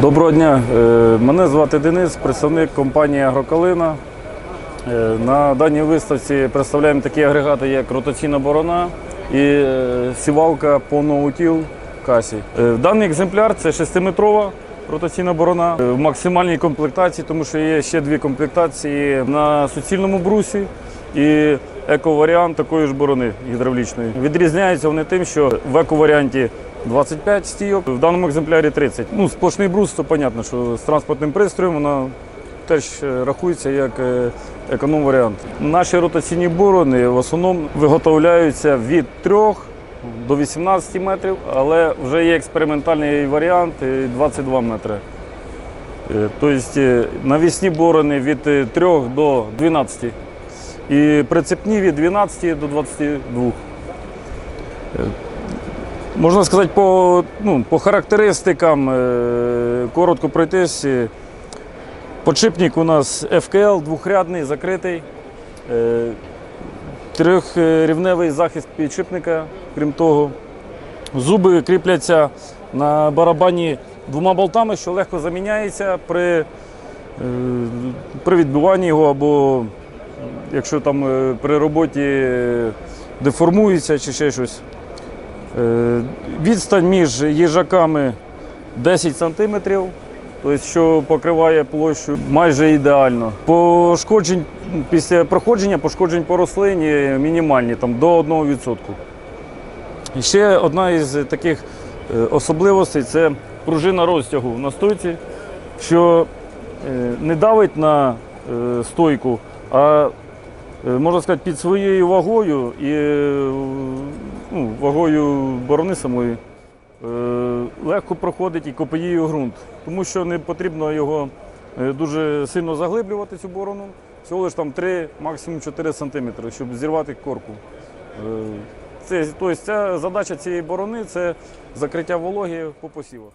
Доброго дня, Е, мене звати Денис, представник компанії Агрокалина. Е, На даній виставці представляємо такі агрегати, як ротаційна борона і е, сівалка по ноутіл касі. Даний екземпляр це 6-метрова ротаційна борона в максимальній комплектації, тому що є ще дві комплектації на суцільному брусі і еко-варіант такої ж борони гідравлічної. Відрізняються вони тим, що в еко-варіанті 25 стійок, в даному екземплярі 30. Ну, сплошний брус, то зрозуміло, що з транспортним пристроєм вона теж е, рахується як е, економ-варіант. Наші ротаційні борони в основному виготовляються від 3 до 18 метрів, але вже є експериментальний варіант е, 22 метри. Е, Тобто е, навісні борони від е, 3 до 12 і прицепні від 12 до 22. Можна сказати, по, ну, по характеристикам е, коротко пройтись. Е, Подшипник у нас FKL двохрядний, закритий. Е, Трьохрівневий захист підшипника, крім того. Зуби кріпляться на барабані двома болтами, що легко заміняється при, при відбиванні його або якщо там при роботі деформується чи ще щось. Е, Відстань між їжаками 10 см, тобто, що покриває площу майже ідеально. Пошкоджень після проходження пошкоджень по рослині мінімальні, там, до 1%. І ще одна із таких е, особливостей це пружина розтягу на стойці, що е, не давить на стойку, а можна сказати, під своєю вагою і ну, вагою борони самої е, легко проходить і копіює ґрунт, тому що не потрібно його е, дуже сильно заглиблювати цю борону. Всього лише там 3, максимум 4 см, щоб зірвати корку. Е, Це, тобто, ця задача цієї борони це закриття вологи по посівах.